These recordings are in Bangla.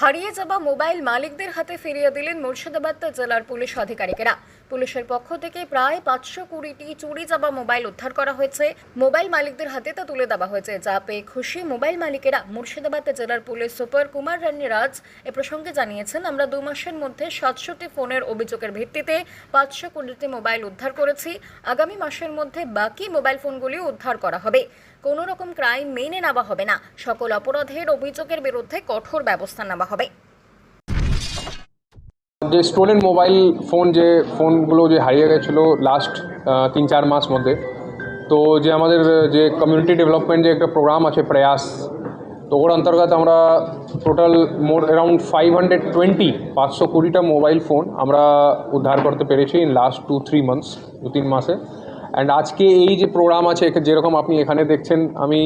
হারিয়ে যাওয়া মোবাইল মালিকদের হাতে ফিরিয়ে দিলেন মুর্শিদাবাদ জেলার পুলিশ আধিকারিকেরা। পুলিশের পক্ষ থেকে প্রায় পাঁচশো কুড়িটি চুরি যাওয়া মোবাইল উদ্ধার করা হয়েছে। মোবাইল মালিকদের হাতে তা তুলে দেওয়া হয়েছে। যা পেয়ে খুশি মোবাইল মালিকেরা মুর্শিদাবাদ জেলার পুলিশ সুপার কুমার রানী রাজ এ প্রসঙ্গে জানিয়েছেন, আমরা দু মাসের মধ্যে সাতশোটি ফোনের অভিযোগের ভিত্তিতে পাঁচশো কুড়িটি মোবাইল উদ্ধার করেছি। আগামী মাসের মধ্যে বাকি মোবাইল ফোনগুলিও উদ্ধার করা হবে। কোনো রকম ক্রাইম মেনে নেওয়া হবে না। সকল অপরাধের অভিযোগের বিরুদ্ধে কঠোর ব্যবস্থা নেওয়া হবে। যে স্টোলেন মোবাইল ফোন যে ফোনগুলো যে হারিয়ে গেছিল লাস্ট তিন চার মাস মধ্যে, তো যে আমাদের যে কমিউনিটি ডেভেলপমেন্ট যে একটা প্রোগ্রাম আছে প্রয়াস, তো ওর অন্তর্গত আমরা total more around five hundred twenty পাঁচশো কুড়িটা মোবাইল ফোন আমরা উদ্ধার করতে পেরেছি in last two three months দু তিন মাসে। অ্যান্ড আজকে এই যে প্রোগ্রাম আছে যেরকম আপনি এখানে দেখছেন, আমি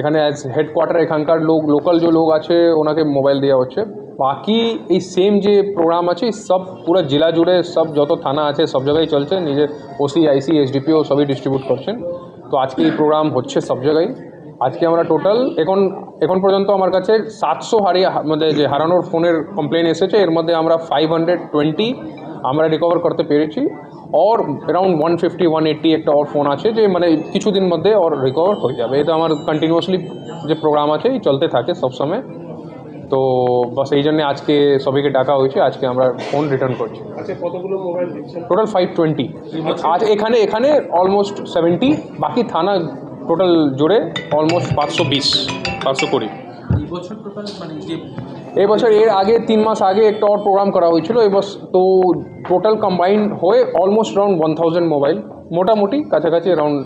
এখানে অ্যাজ হেডকোয়ার্টার এখানকার লোক লোকাল যে লোক আছে, ওনাকে মোবাইল দেওয়া হচ্ছে। বাকি এই সেম যে প্রোগ্রাম আছে সব পুরো জেলা জুড়ে সব যত থানা আছে, সব জায়গায় চলছে। নিজের ওসি আইসি এসডিপিও সবই ডিস্ট্রিবিউট করছেন। তো আজকে এই প্রোগ্রাম হচ্ছে সব জায়গায়। আজকে আমরা টোটাল এখন এখন পর্যন্ত আমার কাছে সাতশো হারিয়ে মানে যে হারানোর ফোনের কমপ্লেন এসেছে, এর মধ্যে আমরা ফাইভ হান্ড্রেড টোয়েন্টি আমরা রিকভার করতে পেরেছি। ওর around one fifty one eighty একটা ওর ফোন আছে যে মানে কিছুদিন মধ্যে ওর রিকভার হয়ে যাবে। এটা আমার কন্টিনিউয়াসলি যে প্রোগ্রাম আছে চলতে থাকে সবসময় তো বাস এই জন্যে আজকে সবাইকে ডাকা হয়েছে আজকে আমরা ফোন রিটার্ন করছি। কতগুলো মোবাইল দিচ্ছেন টোটাল ফাইভ টোয়েন্টি আজ এখানে এখানে অলমোস্ট সেভেন্টি বাকি থানা টোটাল জোরে অলমোস্ট পাঁচশো বিশ পাঁচশো কুড়ি। এই বছর টোটাল মানে এর আগে তিন মাস আগে একটা ওর প্রোগ্রাম করা হয়েছিল এই বস তো টোটাল কম্বাইন্ড হয়ে almost around one thousand mobile মোটামুটি কাছাকাছি অ্যারাউন্ড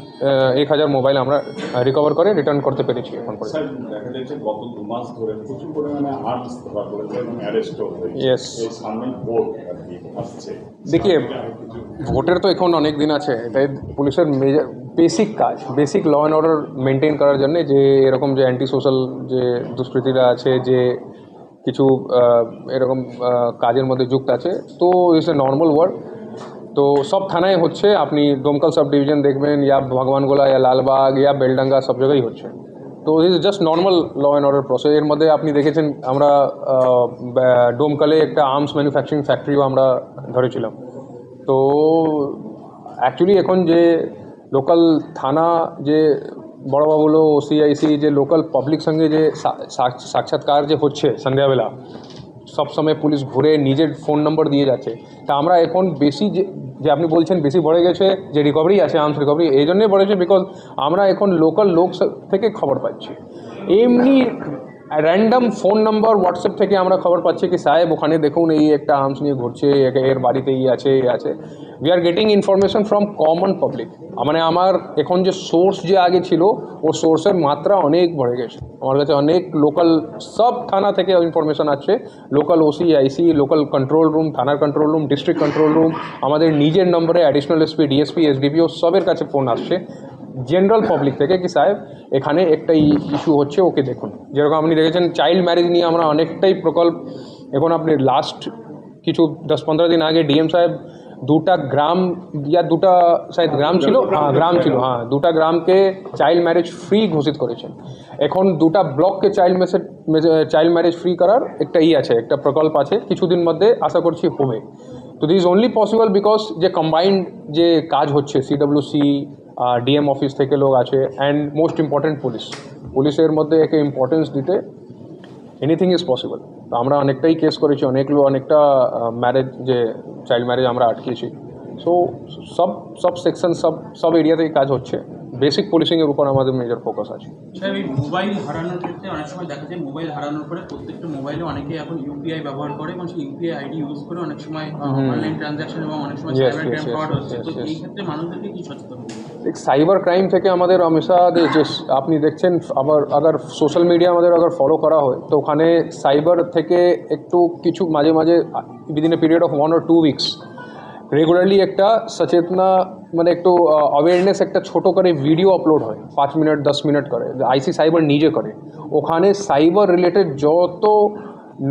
এক হাজার মোবাইল আমরা রিকভার করে রিটার্ন করতে পেরেছি এখন পর্যন্ত। দেখা ভোটের তো এখন অনেক দিন আছে। এটাই পুলিশের মেজর বেসিক কাজ basic law and order maintain করার জন্য যে এরকম যে অ্যান্টি সোশ্যাল যে দুষ্কৃতীরা আছে যে কিছু এরকম কাজের মধ্যে যুক্ত আছে তো ইটস এ নর্মাল ওয়ার্ক তো সব থানায় হচ্ছে, আপনি দমকল সাব ডিভিশন দেখবেন, ইয়া ভগবানগোলা, ইয়া লালবাগ, ইয়া বেলডাঙ্গা, সব জায়গায় হচ্ছে। তো is just normal law and order process এর মধ্যে আপনি দেখেছেন, আমরা ডোমকালে একটা আর্মস ম্যানুফ্যাকচারিং ফ্যাক্টরিও আমরা ধরেছিলাম। তো অ্যাকচুয়ালি এখন যে লোকাল থানা, যে বড়বাবুলো ওসিআইসি যে লোকাল পাবলিক সঙ্গে যে সাক্ষাৎকার যে হচ্ছে সন্ধ্যাবেলা সব সময় পুলিশ ঘুরে নিজের ফোন নম্বর দিয়ে যাচ্ছে। তা আমরা এখন বেশি যে যে আপনি বলছেন বেশি বেড়ে গেছে যে রিকভারি আছে আর্মস রিকভারি এই জন্যই বেড়েছে বিকজ আমরা এখন লোকাল লোক থেকে খবর পাচ্ছি। এমনি র্যান্ডম ফোন নাম্বার হোয়াটসঅ্যাপ থেকে আমরা খবর পাচ্ছি কি, সাহেব, ওখানে দেখুন এই একটা আর্মস নিয়ে ঘুরছে এর বাড়িতে এই আছে এই আছে। We are getting information from common public মানে আমার এখন যে সোর্স যে আগে ছিল, ও সোর্সের মাত্রা অনেক বেড়ে গেছে। আমার কাছে অনেক লোকাল সব থানা থেকে ইনফরমেশন আছে local OC IC local control room থানার control room district control room আমাদের নিজের নম্বরে অ্যাডিশনাল এসপি ডিএসপি এসডিপিও সবের কাছে ফোন আসছে। জেনারেল পাবলিক থেকে কি সাহেব এখানে একটা ইস্যু হচ্ছে ওকে দেখুন। যেরকম আপনি দেখেছেন চাইল্ড ম্যারেজ নিয়ে আমরা অনেকটাই প্রকল্প এখন আপনি লাস্ট কিছু দশ পনেরো দিন আগে ডিএম সাহেব দুটা গ্রাম ইয়া দুটা শায়দ গ্রাম ছিল? হ্যাঁ গ্রাম ছিল হ্যাঁ দুটা গ্রামকে চাইল্ড ম্যারেজ ফ্রি ঘোষিত করেছেন। এখন দুটা ব্লককে child message child marriage free করার একটা ই আছে একটা প্রকল্প আছে কিছুদিন মধ্যে আশা করছি হবে। তো দিস অনলি পসিবল বিকজ যে কম্বাইন্ড যে কাজ হচ্ছে সিডব্লিউসি ডিএম অফিস থেকে লোক আছে অ্যান্ড মোস্ট ইম্পর্ট্যান্ট পুলিশ পুলিশের মধ্যে একে ইম্পর্টেন্স দিতে এনিথিং ইজ পসিবল তো আমরা অনেকটাই কেস করেছি অনেক লোক অনেকটা ম্যারেজ যে চাইল্ড ম্যারেজ আমরা আটকেছি। সো সব সব সেকশন সব সব এরিয়াতেই কাজ হচ্ছে। বেসিক পুলিশিংয়ের উপর আমাদের মেজর ফোকাস আছে। স্যার এই মোবাইল হারানোর ক্ষেত্রে অনেক সময় দেখা যায় মোবাইল হারানোর পরে প্রত্যেকটা মোবাইলে অনেকে এখন ইউপিআই ব্যবহার করে এবং সেই ইউপিআই আইডি ইউজ করে অনেক সময় অনলাইন ট্রানজাকশন এবং অনেক সময় সাইবার ক্রাইম ফ্রড হচ্ছে। তো এই ক্ষেত্রে মানুষদেরকে কি সচেতন সাইবার ক্রাইম থেকে আমাদের হামেশা যে আপনি দেখছেন আবার আগার সোশ্যাল মিডিয়া আমাদের আগার ফলো করা হয়। তো ওখানে সাইবার থেকে একটু কিছু মাঝে মাঝে within a period of one or two weeks regularly একটা সচেতনা মানে একটু অ্যাওয়ারনেস একটা ছোট করে ভিডিও আপলোড হয়, পাঁচ মিনিট দশ মিনিট করে আইসি সাইবার নিজে করে। ওখানে সাইবার রিলেটেড যত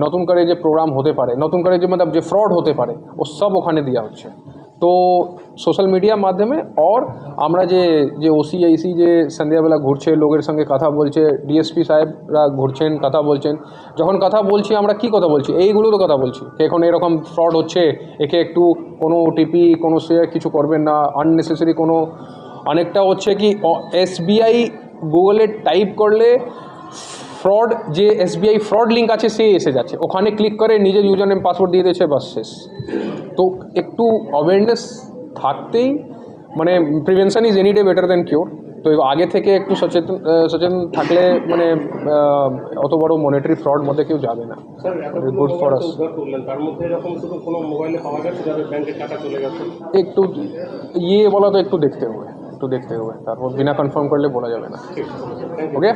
নতুন করে যে প্রোগ্রাম হতে পারে, নতুন করে যে মানে যে ফ্রড হতে পারে, ও সব ওখানে দেওয়া হচ্ছে। তো সোশ্যাল মিডিয়ার মাধ্যমে অর আমরা যে যে ওসিআইসি যে সন্ধ্যাবেলা ঘুরছে, লোকের সঙ্গে কথা বলছে ডিএসপি সাহেবরা ঘুরছেন, কথা বলছেন, যখন কথা বলছি আমরা কি কথা বলছি? এইগুলো তো কথা বলছি। এখন এরকম ফ্রড হচ্ছে, একে একটু কোনো ওটিপি কোনো সে কিছু করবেন না আননেসেসারি কোনো, অনেকটা হচ্ছে কি এসবিআই গুগলে টাইপ করলে ফ্রড যে এসবিআই ফ্রড লিঙ্ক আছে সে এসে যাচ্ছে। ওখানে ক্লিক করে নিজের ইউজার নেম পাসওয়ার্ড দিয়ে দিয়েছে বাস শেষ। তো একটু অ্যাওয়ারনেস থাকতেই মানে prevention is any day better than cure তো আগে থেকে একটু সচেতন সচেতন থাকলে মানে অত বড় মনিটারি ফ্রড মধ্যে কেউ যাবে না। টাকা চলে গেছে? একটু ইয়ে বলা তো একটু দেখতে হবে একটু দেখতে হবে। তারপর বিনা কনফার্ম করলে বলা যাবে না। ওকে